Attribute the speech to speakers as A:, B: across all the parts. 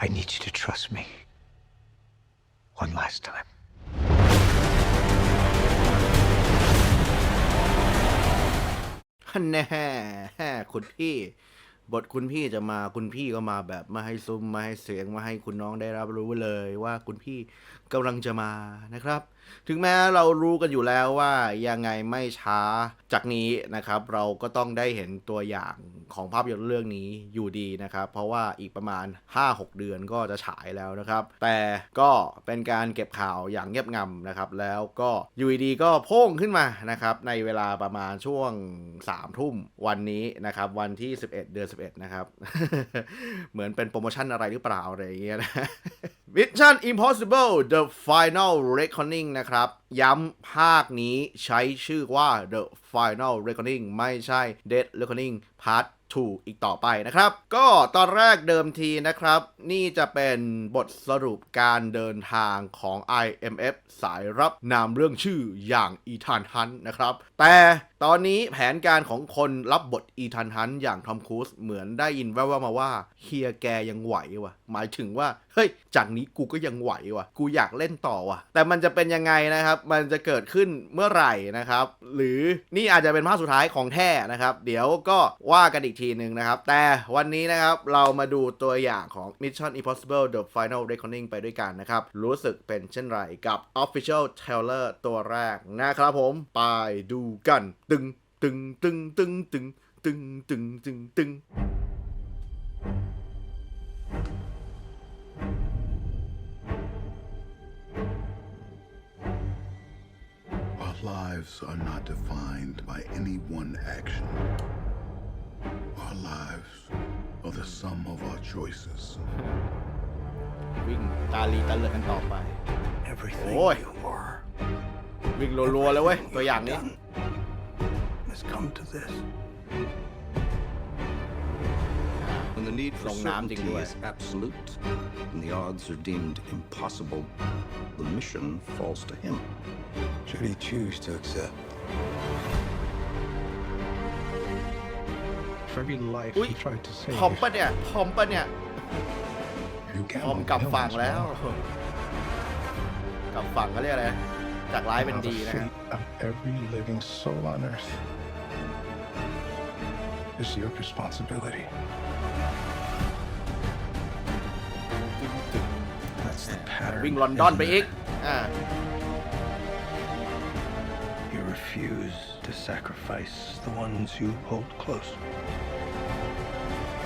A: I need you to trust me. One last time.
B: แน่แน่คุณพี่ บทคุณพี่จะมาคุณพี่ก็มาแบบม่ให้ซุ้มม่ให้เสียงม่ให้คุณน้องได้รับรู้เลยว่าคุณพี่กำลังจะมานะครับ ถึงแม้เรารู้กันอยู่แล้วว่ายังไงไม่ช้าจากนี้นะครับ เราก็ต้องได้เห็นตัวอย่าง ของภาพยนตร์เรื่องนี้อยู่ดีนะครับ เพราะว่าอีกประมาณ 5-6 เดือนก็จะฉายแล้วนะครับ แต่ก็เป็นการเก็บข่าวอย่างเงียบงำนะครับ แล้วก็อยู่ดีๆก็โพ่งขึ้นมานะครับในเวลาประมาณช่วง3ทุ่มวันนี้นะครับ วันที่ 11 เดือน 11 นะครับ เหมือนเป็นโปรโมชั่นอะไรหรือเปล่าอะไรอย่างเงี้ยนะ Mission Impossible The Final Reckoning นะครับ ย้ำภาคนี้ใช้ชื่อว่า The Final Reckoning ไม่ใช่ Dead Reckoning Part 2อีกต่อไปนะครับ ก็ตอนแรกเดิมทีนะครับ นี่จะเป็นบทสรุปการเดินทางของ IMF สายรับนามเรื่องชื่ออย่างอีธานฮันนะครับ แต่ตอนนี้แผนการของคนรับบทอีธานฮันอย่างทอมครูซเหมือนได้ยินแว่วๆมาว่าเฮียแกยังไหววะหมายถึงว่าเฮ้ยจากนี้กูก็ยังไหววะกูอยากเล่นต่อว่ะแต่มันจะเป็นยังไงนะครับ มันจะเกิดขึ้นเมื่อไหร่นะครับ หรือนี่อาจจะเป็นภาคสุดท้ายของแท้นะครับ เดี๋ยวก็ว่ากันอีกทีหนึ่งนะครับ แต่วันนี้นะครับเรามาดูตัวอย่างของ Mission Impossible The Final Reckoning ไปด้วยกันนะครับ รู้สึกเป็นเช่นไรกับ Official Trailer ตัวแรกนะครับผม ไปดูกัน ตึงตึงตึงตึงตึงตึงตึงตึงตึง
C: Our lives are not defined by any one action. Our lives are the sum of our choices.
B: วิ่งตาลีตาเลือกกันต่อไป
A: Everything
B: Oi.
A: you were
B: วิ่งรัวๆเลยเว้ย ตัวอย่างนี้
A: has come to this.
D: When the need for
B: Long naam ding
D: certainty
B: doy.
D: is absolute and the odds are deemed impossible, the mission falls to him.
A: Should he choose to accept?
E: For every life
B: อุ้ย
E: he tried to save,
B: ทอมปะเนี่ยทอมปะเนี่ย
C: You
B: ทอม
C: can't
B: กลับ
C: kill
B: ฝั่ง
C: us,
B: แล้ว
C: Mark.
B: กลับฝั่งเขาเรียกอะไร จากร้ายเป็น
E: now
B: ดี
E: the
B: นะฮะ
E: fate of every living soul on earth is your responsibility. That's the pattern.
B: วิ่งลอนดอนไปอีก อ่า
A: You refuse to sacrifice the ones you hold close.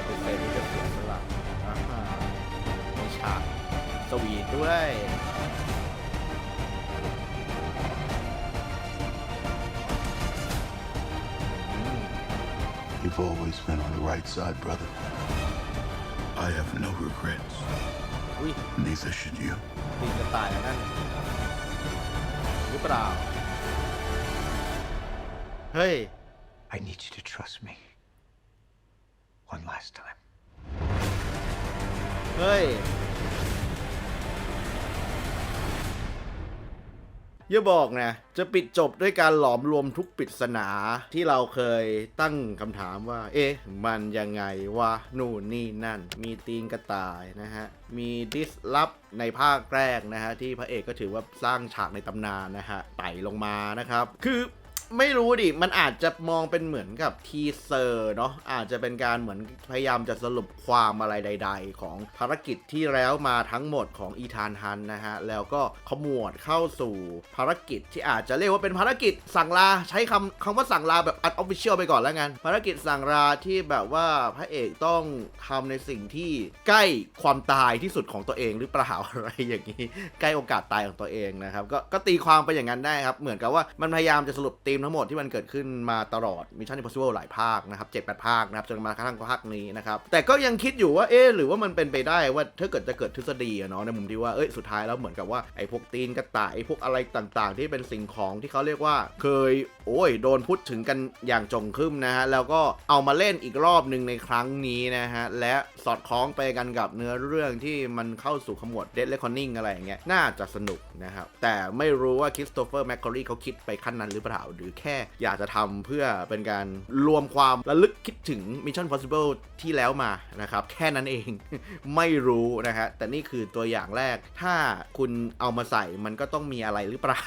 B: เป็นเซนที่จะเสียสละอ่าฮะมีฉากสวีทด้วย
C: You've always been on the right side, brother. I have no regrets.
B: อุ้ย
C: Neither should you.
B: ตีนจะตายแล้วนั่นหรือเปล่า เฮ้ย
A: I need you to trust me. One last time.
B: เฮ้ย อย่าบอกนะ จะปิดจบด้วยการหลอมรวมทุกปริศนาที่เราเคยตั้งคำถามว่า เอ๊ะ มันยังไงวะ นู่นนี่นั่น มีตีนกระต่ายนะฮะ มีดิสลับในภาคแรกนะฮะ ที่พระเอกก็ถือว่าสร้างฉากในตำนานนะฮะ ไต่ลงมานะครับ คือ ไม่รู้ดิ มันอาจจะมองเป็นเหมือนกับทีเซอร์เนาะ อาจจะเป็นการเหมือนพยายามจะสรุปความอะไรใด ๆ ของภารกิจที่แล้วมาทั้งหมดของอีธานฮันนะฮะ แล้วก็ขมวดเข้าสู่ภารกิจที่อาจจะเรียกว่าเป็นภารกิจสั่งลา ใช้คำคำว่าสั่งลาแบบอัดออฟฟิเชียลไปก่อนแล้วกัน ภารกิจสั่งลาที่แบบว่าพระเอกต้องทำในสิ่งที่ใกล้ความตายที่สุดของตัวเองหรือเปล่าอะไรอย่างนี้ ใกล้โอกาสตายของตัวเองนะครับ ก็ก็ตีความไปอย่างนั้นได้ครับ เหมือนกับว่ามันพยายามจะสรุปธีมทั้งหมดที่มันเกิดขึ้นมาตลอด Mission Impossible หลายภาคนะครับเจ็ดแปดภาคนะครับจนมากระทั่งภาคนี้นะครับแต่ก็ยังคิดอยู่ว่าเอ๊หรือว่ามันเป็นไปได้ว่าถ้าเกิดจะเกิดทฤษฎีอะเนาะในมุมที่ว่าเอ้ยสุดท้ายแล้วเหมือนกับว่าไอ้พวกตีนกระต่ายไอ้พวกอะไรต่างๆ ที่เป็นสิ่งของที่เขาเรียกว่า เคยโอ้ยโดนพูดถึงกันอย่างจงครึมนะฮะแล้วก็เอามาเล่นอีกรอบหนึ่งในครั้งนี้นะฮะและสอดคล้องไปกันกับเนื้อเรื่องที่มันเข้าสู่ขมวดเด d เลคอนนิ่งอะไรอย่างเงี้ยน่าจะสนุกนะครับแต่ไม่รู้ว่าคริสโตเฟอร์แมคคอรีเขาคิดไปขั้นนั้นหรือเปล่าหรืรือแค่อยากจะทำเพื่อเป็นการรวมความระลึกคิดถึง Mission Possible ที่แล้วมานะครับ แค่นั้นเองไม่รู้นะฮะแต่นี่คือตัวอย่างแรก ถ้าคุณเอามาใส่มันก็ต้องมีอะไรหรือเปล่า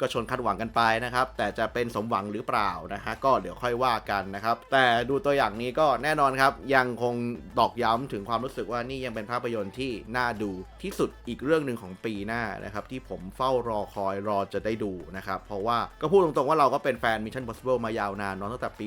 B: ก็ชนคาดหวังกันไปนะครับ แต่จะเป็นสมหวังหรือเปล่านะฮะก็เดี๋ยวค่อยว่ากันนะครับ แต่ดูตัวอย่างนี้ก็แน่นอนครับ ยังคงตอกย้ำถึงความรู้สึกว่านี่ยังเป็นภาพยนตร์ที่น่าดูที่สุดอีกเรื่องหนึ่งของปีหน้านะครับ ที่ผมเฝ้ารอคอยรอจะได้ดูนะครับ เพราะว่าก็พูดตรงๆว่าเราก็เป็นแฟน Mission Possible มายาวนานเนอะตั้งแต่ปี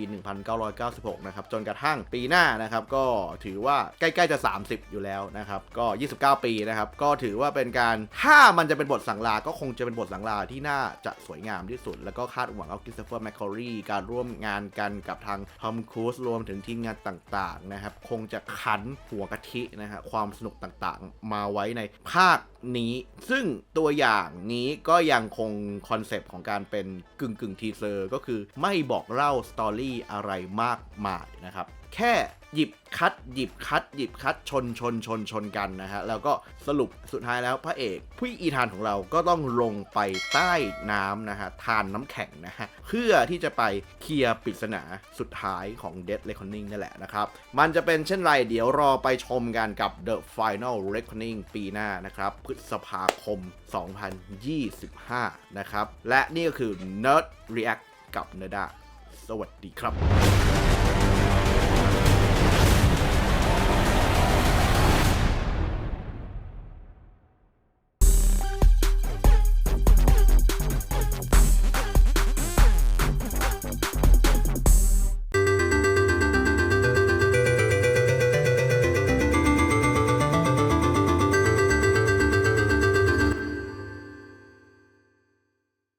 B: 1996 นะครับ จนกระทั่งปีหน้านะครับ ก็ถือว่าใกล้ๆจะ 30 อยู่แล้วนะครับ ก็ 29 ปีนะครับ ก็ถือว่าเป็นการถ้ามันจะเป็นบทสั่งลา ก็คงจะเป็นบทสั่งลาที่น่าจะสวยงามที่สุด แล้วก็คาดหวังเอาคริสโตเฟอร์แมคคอรีการร่วมงานกันกับทางทอมครูซรวมถึงทีมงานต่างๆนะครับคงจะคันหัวกะทินะฮะความสนุกต่างๆ มาไว้ในภาค นี้ ซึ่งตัวอย่างนี้ก็ยังคงคอนเซปต์ของการเป็นกึ่งกึ่งทีเซอร์ก็คือไม่บอกเล่าสตอรี่อะไรมากมายนะครับ แค่ หยิบคัด หยิบคัด หยิบคัดชนชนชนชนกันนะฮะ แล้วก็สรุปสุดท้ายแล้วพระเอกผู้อีธานของเราก็ต้องลงไปใต้น้ำนะฮะ ทานน้ำแข็งนะฮะ เพื่อที่จะไปเคลียร์ปริศนาสุดท้ายของ Dead Reckoning นั่นแหละนะครับ มันจะเป็นเช่นไรเดี๋ยวรอไปชมกันกับ The Final Reckoning ปีหน้านะครับ พฤษภาคม 2025 นะครับ และนี่ก็คือ Nerd React กับ Nerda สวัสดีครับ